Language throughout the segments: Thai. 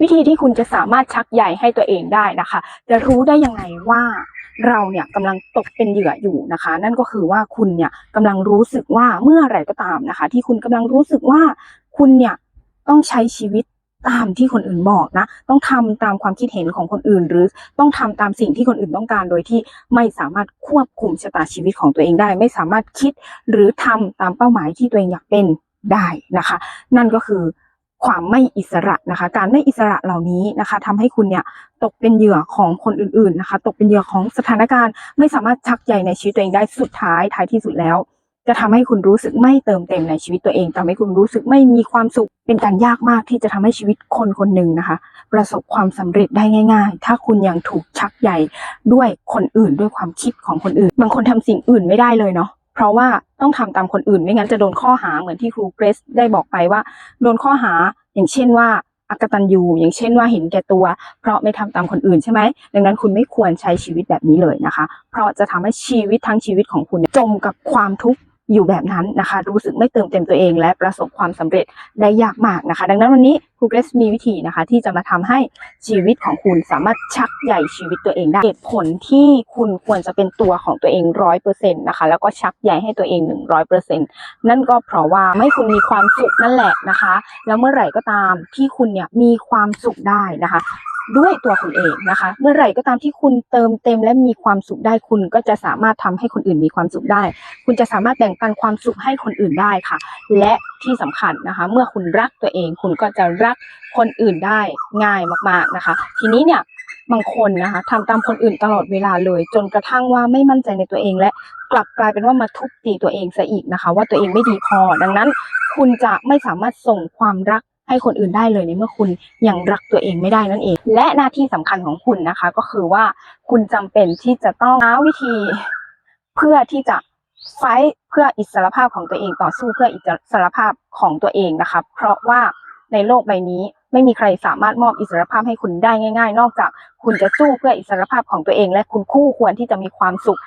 วิธีที่คุณจะสามารถชักใยให้ตัวเองได้นะคะ จะรู้ได้ยังไงว่าเราเนี่ยกำลังตกเป็นเหยื่ออยู่นะคะ นั่นก็คือว่าคุณเนี่ยกำลังรู้สึกว่าเมื่อไรก็ตามนะคะ ที่คุณกำลังรู้สึกว่าคุณเนี่ยต้องใช้ชีวิตตามที่คนอื่นบอกนะ ต้องทำตามความคิดเห็นของคนอื่น หรือต้องทำตามสิ่งที่คนอื่นต้องการ โดยที่ไม่สามารถควบคุมชะตาชีวิตของตัวเองได้ ไม่สามารถคิดหรือทำตามเป้าหมายที่ตัวเองอยากเป็นได้นะคะ นั่นก็คือ ความไม่อิสระนะคะ การไม่อิสระเหล่านี้นะคะทำให้คุณเนี่ยตกเป็นเหยื่อของคนอื่นๆนะคะ ตกเป็นเหยื่อของสถานการณ์ ไม่สามารถชักใยในชีวิตตัวเองได้สุดท้ายท้ายที่สุดแล้ว จะทำให้คุณรู้สึกไม่เติมเต็มในชีวิตตัวเองทำให้คุณรู้สึกไม่มีความสุขเป็นการยากมากที่จะทำให้ชีวิตคนคนหนึ่งนะคะ ประสบความสำเร็จได้ง่าย ๆ ถ้าคุณยังถูกชักใยด้วยคนอื่นด้วยความคิดของคนอื่น บางคนทำสิ่งอื่นไม่ได้เลยเนาะ เพราะว่าต้องทำตามคนอื่น ไม่งั้นจะโดนข้อหาเหมือนที่ครูเกรซได้บอกไปว่า โดนข้อหาอย่างเช่นว่าอักตันยูอย่างเช่นว่าเห็นแก่ตัว เพราะไม่ทำตามคนอื่นใช่ไหมดังนั้นคุณไม่ควรใช้ชีวิตแบบนี้เลยนะคะ เพราะจะทำให้ชีวิตทั้งชีวิตของคุณจมกับความทุกข์ อยู่แบบนั้นนะคะ รู้สึกไม่เติมเต็มตัวเอง และประสบความสำเร็จได้ยากมากนะคะ ดังนั้นวันนี้ครูเกรซมีวิธีนะคะ ที่จะมาทำให้ชีวิตของคุณสามารถชักใหญ่ชีวิตตัวเองได้เหตุผลที่คุณควรจะเป็นตัวของตัวเองร้อยเปอร์เซ็นต์นะคะ แล้วก็ชักใหญ่ให้ตัวเองหนึ่งร้อยเปอร์เซ็นต์นั่นก็เพราะว่าไม่คุณมีความสุขนั่นแหละนะคะ แล้วเมื่อไหร่ก็ตามที่คุณเนี่ยมีความสุขได้นะคะ ด้วยตัวคุณเองนะคะ เมื่อไหร่ก็ตามที่คุณเติมเต็มและมีความสุขได้คุณ ก็จะสามารถทำให้คนอื่นมีความสุขได้ คุณจะสามารถแบ่งปันความสุขให้คนอื่นได้ค่ะ และที่สำคัญนะคะ เมื่อคุณรักตัวเอง คุณก็จะรักคนอื่นได้ง่ายมากๆนะคะ ทีนี้เนี่ยบางคนนะคะทำตามคนอื่นตลอดเวลาเลย จนกระทั่งว่าไม่มั่นใจในตัวเอง และกลับกลายเป็นว่ามาทุบตีตัวเองซะอีกนะคะ ว่าตัวเองไม่ดีพอ ดังนั้น คุณจะไม่สามารถส่งความรัก ให้คนอื่นได้เลยในเมื่อคุณยังรักตัวเองไม่ได้นั่นเอง และหน้าที่สำคัญของคุณนะคะ ก็คือว่าคุณจำเป็นที่จะต้องหาวิธีเพื่อที่จะไฟเพื่ออิสรภาพของตัวเองต่อสู้เพื่ออิสรภาพของตัวเองนะคะเพราะว่าในโลกใบนี้ไม่มีใครสามารถมอบอิสรภาพให้คุณได้ง่าย ๆ นอกจากคุณจะสู้เพื่ออิสรภาพของตัวเอง และคุณคู่ควรที่จะมีความสุข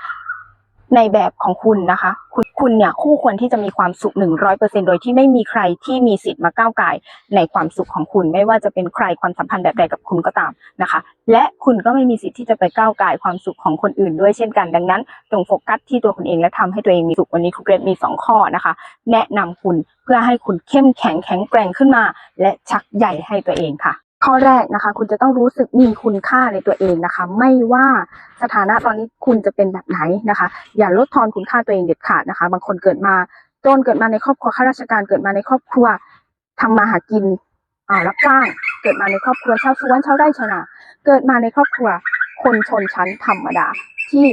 ในแบบของคุณนะคะคุณคุณเนี่ยคู่ควรที่จะมีความสุขหนึ่งร้อยเปอร์เซ็นโดยที่ไม่มีใครที่มีสิทธิ์มาก้าวไก่ในความสุขของคุณ ไม่ว่าจะเป็นใครความสัมพันธ์แบบใดกับคุณก็ตามนะคะ และคุณก็ไม่มีสิทธิ์ที่จะไปก้าวไก่ความสุขของคนอื่นด้วยเช่นกัน ดังนั้นจงโฟกัสที่ตัวคุณเองและทำให้ตัวเองมีสุขวันนี้ครูเกรดมีสองข้อนะคะ แนะนำคุณเพื่อให้คุณเข้มแข็งแข็งแกร่งขึ้นมา และชักใหญ่ให้ตัวเองค่ะ ข้อแรกนะคะ คุณจะต้องรู้สึกมีคุณค่าในตัวเองนะคะ ไม่ว่าสถานะตอนนี้คุณจะเป็นแบบไหนนะคะ อย่าลดทอนคุณค่าตัวเองเด็ดขาดนะคะ บางคนเกิดมาจนเกิดมาในครอบครัวข้าราชการเกิดมาในครอบครัวทำมาหากินอ่ารับจ้าง เกิดมาในครอบครัวชาวสวนชาวไร่ชาวนาเกิดมาในครอบครัวคนชนชั้นธรรมดาที่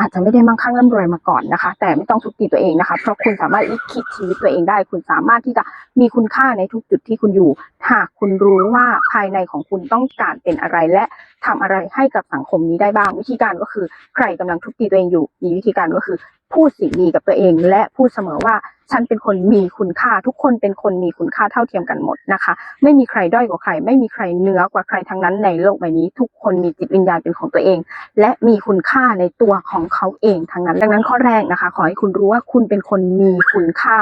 อาจจะไม่ได้มั่งคั่งร่ำรวยมาก่อนนะคะ แต่ไม่ต้องทุบตีตัวเองนะคะ เพราะคุณสามารถลิขิตชีวิตตัวเองได้ คุณสามารถที่จะมีคุณค่าในทุกจุดที่คุณอยู่ หากคุณรู้ว่าภายในของคุณต้องการเป็นอะไรและทำอะไรให้กับสังคมนี้ได้บ้าง วิธีการก็คือ ใครกำลังทุบตีตัวเองอยู่ มีวิธีการก็คือ พูดสิ่งดีกับตัวเอง และพูดเสมอว่าฉันเป็นคนมีคุณค่า ทุกคนเป็นคนมีคุณค่าเท่าเทียมกันหมดนะคะ ไม่มีใครด้อยกว่าใคร ไม่มีใครเหนือกว่าใครทั้งนั้นในโลกใบนี้ ทุกคนมีจิตวิญญาณเป็นของตัวเอง และมีคุณค่าในตัวของเขาเองทั้งนั้น ดังนั้นข้อแรกนะคะ ขอให้คุณรู้ว่าคุณเป็นคนมีคุณค่า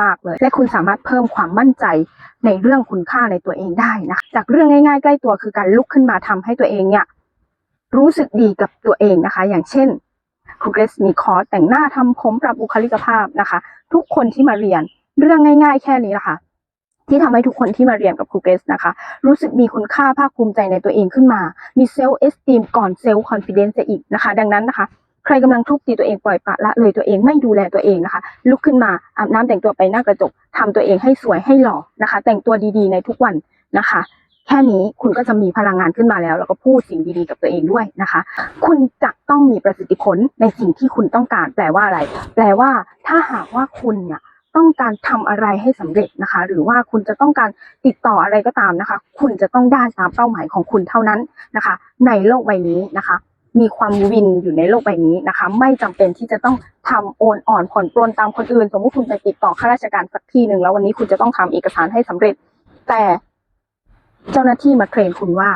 มาก ๆเลย และคุณสามารถเพิ่มความมั่นใจในเรื่องคุณค่าในตัวเองได้นะคะจากเรื่องง่ายๆ ใกล้ตัวคือการลุกขึ้นมาทำให้ตัวเองเนี่ยรู้สึกดีกับตัวเองนะคะ อย่างเช่น ครูเกรซมีคอร์สแต่งหน้าทำผมปรับบุคลิกภาพนะคะ ทุกคนที่มาเรียนเรื่องง่าย ๆ แค่นี้แหละค่ะที่ทำให้ทุกคนที่มาเรียนกับครูเกรซนะคะ รู้สึกมีคุณค่าภาคภูมิใจในตัวเองขึ้นมา มีเซลล์เอสติมก่อนเซลล์คอนฟิเดนซ์อีกนะคะ ดังนั้นนะคะ ใครกำลังทุบตีตัวเองปล่อยปละละเลยตัวเองไม่ดูแลตัวเองนะคะ ลุกขึ้นมาอาบน้ำแต่งตัวไปหน้ากระจกทำตัวเองให้สวยให้หล่อนะคะ แต่งตัวดีๆในทุกวันนะคะ แค่นี้คุณก็จะมีพลังงานขึ้นมาแล้ว แล้วก็พูดสิ่งดีๆกับตัวเองด้วยนะคะ คุณจะต้องมีประสิทธิผลในสิ่งที่คุณต้องการ แปลว่าอะไร แปลว่า ถ้าหากว่าคุณเนี่ยต้องการทำอะไรให้สำเร็จนะคะ หรือว่าคุณจะต้องการติดต่ออะไรก็ตามนะคะ คุณจะต้องได้ตามเป้าหมายของคุณเท่านั้นนะคะ ในโลกใบนี้นะคะ มีความวินอยู่ในโลกใบนี้นะคะ ไม่จำเป็นที่จะต้องทำโอนอ่อนผ่อนปลนตามคนอื่น สมมติคุณไปติดต่อข้าราชการสักที่หนึ่งแล้ววันนี้คุณจะต้องทำเอกสารให้สำเร็จ แต่ เจ้าหน้าที่มาเทรนคุณว่า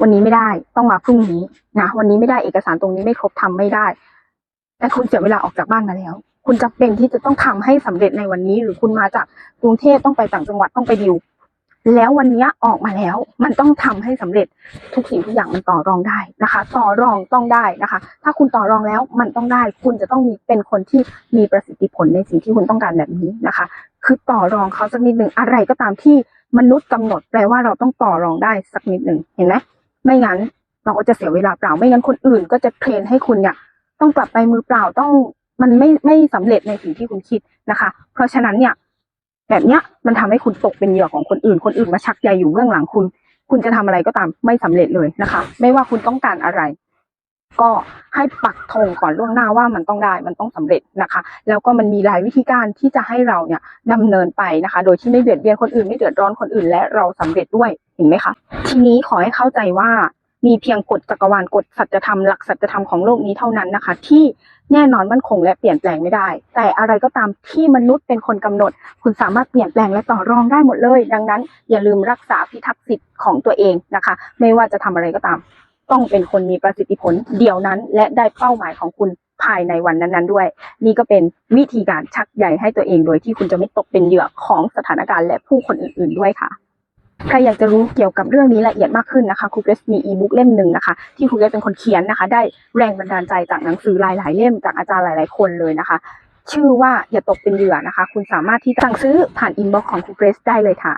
วันนี้ไม่ได้ต้องมาพรุ่งนี้นะวันนี้ไม่ได้เอกสารตรงนี้ไม่ครบทำไม่ได้ แต่คุณเสียเวลาออกจากบ้านมาแล้ว คุณจะเป็นที่จะต้องทำให้สำเร็จในวันนี้ หรือคุณมาจากกรุงเทพต้องไปต่างจังหวัดต้องไปดิวแล้ววันนี้ออกมาแล้ว มันต้องทำให้สำเร็จทุกสิ่งทุกอย่างมันต่อรองได้นะคะ ต่อรองต้องได้นะคะ ถ้าคุณต่อรองแล้วมันต้องได้ คุณจะต้องมีเป็นคนที่มีประสิทธิผลในสิ่งที่คุณต้องการแบบนี้นะคะ คือต่อรองเขาสักนิดหนึ่งอะไรก็ตามที่ มนุษย์กำหนดแปลว่าเราต้องต่อรองได้สักนิดหนึ่งเห็นไหมไม่งั้นเราก็จะเสียเวลาเปล่าไม่งั้นคนอื่นก็จะเทรนให้คุณเนี่ยต้องกลับไปมือเปล่าต้องมันไม่ไม่สำเร็จในสิ่งที่คุณคิดนะคะ เพราะฉะนั้นเนี่ย แบบเนี้ยมันทำให้คุณตกเป็นเหยื่อของคนอื่น คนอื่นมาชักใยอยู่เบื้องหลังคุณ คุณจะทำอะไรก็ตามไม่สำเร็จเลยนะคะ ไม่ว่าคุณต้องการอะไร ก็ให้ปักธงก่อนล่วงหน้าว่ามันต้องได้มันต้องสำเร็จนะคะ แล้วก็มันมีหลายวิธีการที่จะให้เราเนี่ยดำเนินไปนะคะ โดยที่ไม่เบียดเบียนคนอื่นไม่เดือดร้อนคนอื่น และเราสำเร็จด้วยเห็นไหมคะ ทีนี้ขอให้เข้าใจว่ามีเพียงกฎจักรวาลกฎสัจธรรมหลักสัจธรรมของโลกนี้เท่านั้นนะคะ ที่แน่นอนมั่นคงและเปลี่ยนแปลงไม่ได้ แต่อะไรก็ตามที่มนุษย์เป็นคนกำหนด คุณสามารถเปลี่ยนแปลงและต่อรองได้หมดเลย ดังนั้น อย่าลืมรักษาพิทักษ์สิทธิ์ของตัวเองนะคะ ไม่ว่าจะทำอะไรก็ตาม ต้องเป็นคนมีประสิทธิผลเดียวนั้น และได้เป้าหมายของคุณภายในวันนั้นๆด้วย นี่ก็เป็นวิธีการชักใยให้ตัวเองโดยที่คุณจะไม่ตกเป็นเหยื่อของสถานการณ์และผู้คนอื่น ๆด้วยค่ะใครอยากจะรู้เกี่ยวกับเรื่องนี้ละเอียดมากขึ้นนะคะครูเกรซมีอีบุ๊กเล่มหนึ่งนะคะ ที่ครูเกรซเป็นคนเขียนนะคะ ได้แรงบันดาลใจจากหนังสือหลาย ๆ เล่มจากอาจารย์หลาย ๆ คนเลยนะคะ ชื่อว่าอย่าตกเป็นเหยื่อนะคะ คุณสามารถที่สั่งซื้อผ่านอินบ็อกซ์ของครูเกรซได้เลยค่ะ